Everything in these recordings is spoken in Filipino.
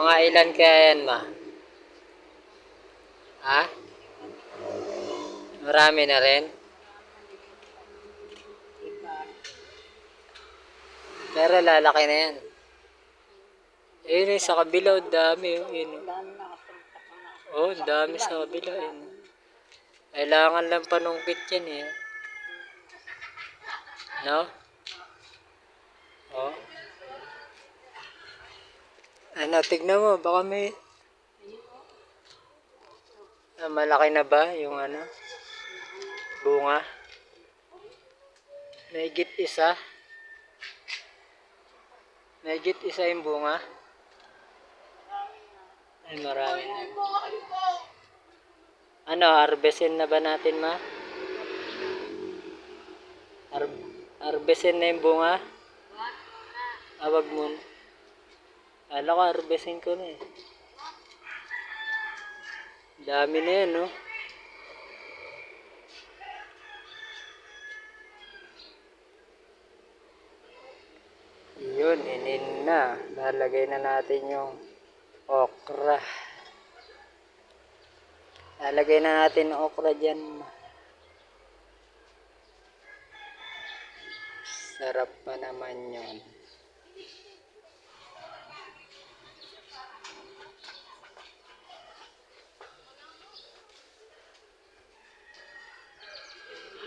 Mga ilan kaya yan, ma? Ha? Marami na rin? Pero lalaki na yan. Ayun eh, sa kabila, dami. oh, Yun. Oh, ang dami sa kabila. Yun. Kailangan lang panungkit yan eh. No? Oh. Ano, tignan mo, baka may... Ah, malaki na ba yung ano? Bunga? May git isa? May git isa yung bunga? Ay, marami na. Ano, harvestin na ba natin, ma? Har- harvestin na yung bunga? Awag mo. Ano ko, harvestin ko na eh. Dami na yan, no? Yun, inin na. Lalagay na natin yung okra. Lalagay na natin yung okra dyan. Sarap pa naman yun.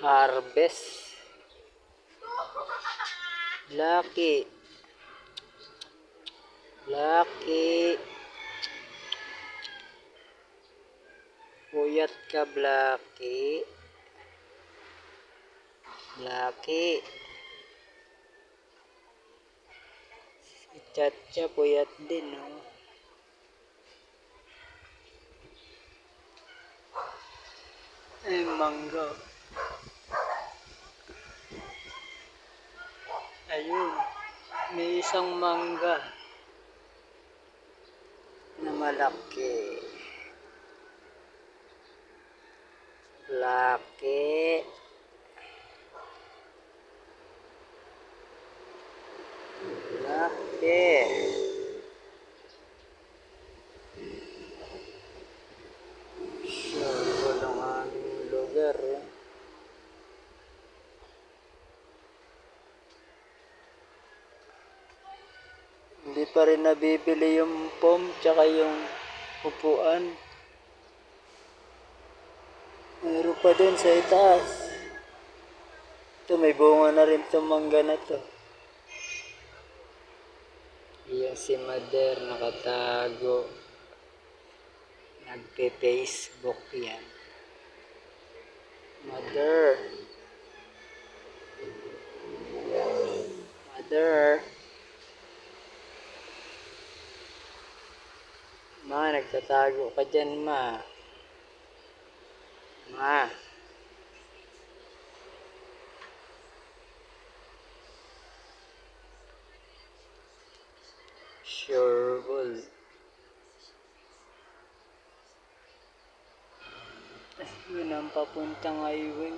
Harvest. Lucky. Lucky. Puyat ka. Blacky. Si Chacha puyat din, oh. Ay, mangga. Ayun. May isang mangga na malaki. Laki. Laki. Sure, walang aming lugar. Eh. Hindi pa rin nabibili yung foam tsaka yung upuan. Meron pa dun sa itaas. Ito, may bunga na rin itong mangga na to. Yung si Mother nakatago. Nagpe-Facebook yan. Mother. Mother. Ma, nagtatago ka dyan, ma. Ma. Sure ball. Yun ang papuntang highway.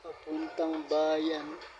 Papuntang bayan.